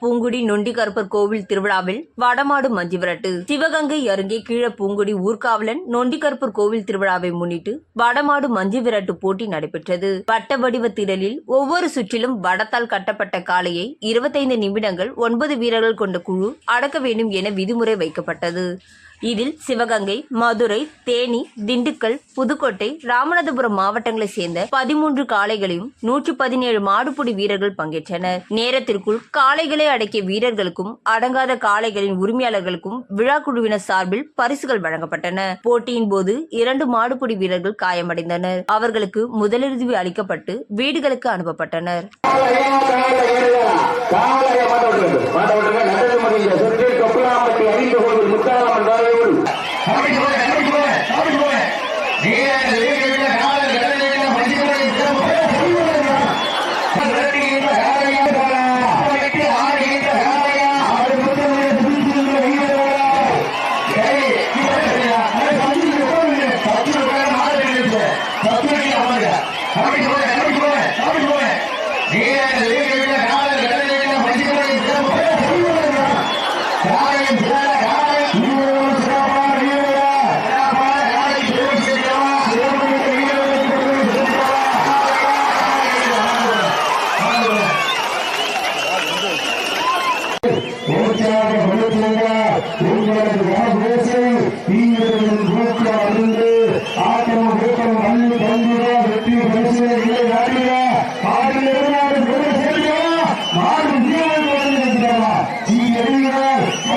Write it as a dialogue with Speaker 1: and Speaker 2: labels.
Speaker 1: பூங்குடி நொண்டிகருப்பர் கோவில் திருவிழாவில் வடமாடு மஞ்சுவிரட்டு. சிவகங்கை அருகே கீழ பூங்குடி ஊர்காவலன் நொண்டிகருப்பர் கோவில் திருவிழாவை முன்னிட்டு வடமாடு மஞ்சுவிரட்டு போட்டி நடைபெற்றது. வட்ட வடிவ திடலில் ஒவ்வொரு சுற்றிலும் வடத்தால் கட்டப்பட்ட காளையை இருபத்தைந்து நிமிடங்கள் ஒன்பது வீரர்கள் கொண்ட குழு அடக்க வேண்டும் என விதிமுறை வைக்கப்பட்டது. இதில் சிவகங்கை மதுரை தேனி திண்டுக்கல் புதுக்கோட்டை ராமநாதபுரம் மாவட்டங்களைச் சேர்ந்த பதிமூன்று காளைகளையும் நூற்றி பதினேழு மாடுபிடி வீரர்கள் பங்கேற்றனர். நேரத்திற்குள் காளைகளை அடக்கிய வீரர்களுக்கும் அடங்காத காளைகளின் உரிமையாளர்களுக்கும் விழா குழுவினர் சார்பில் பரிசுகள் வழங்கப்பட்டன. போட்டியின் போது இரண்டு மாடுபிடி வீரர்கள் காயமடைந்தனர். அவர்களுக்கு முதலுதவி அளிக்கப்பட்டு வீடுகளுக்கு அனுப்பப்பட்டனர்.
Speaker 2: Yeah.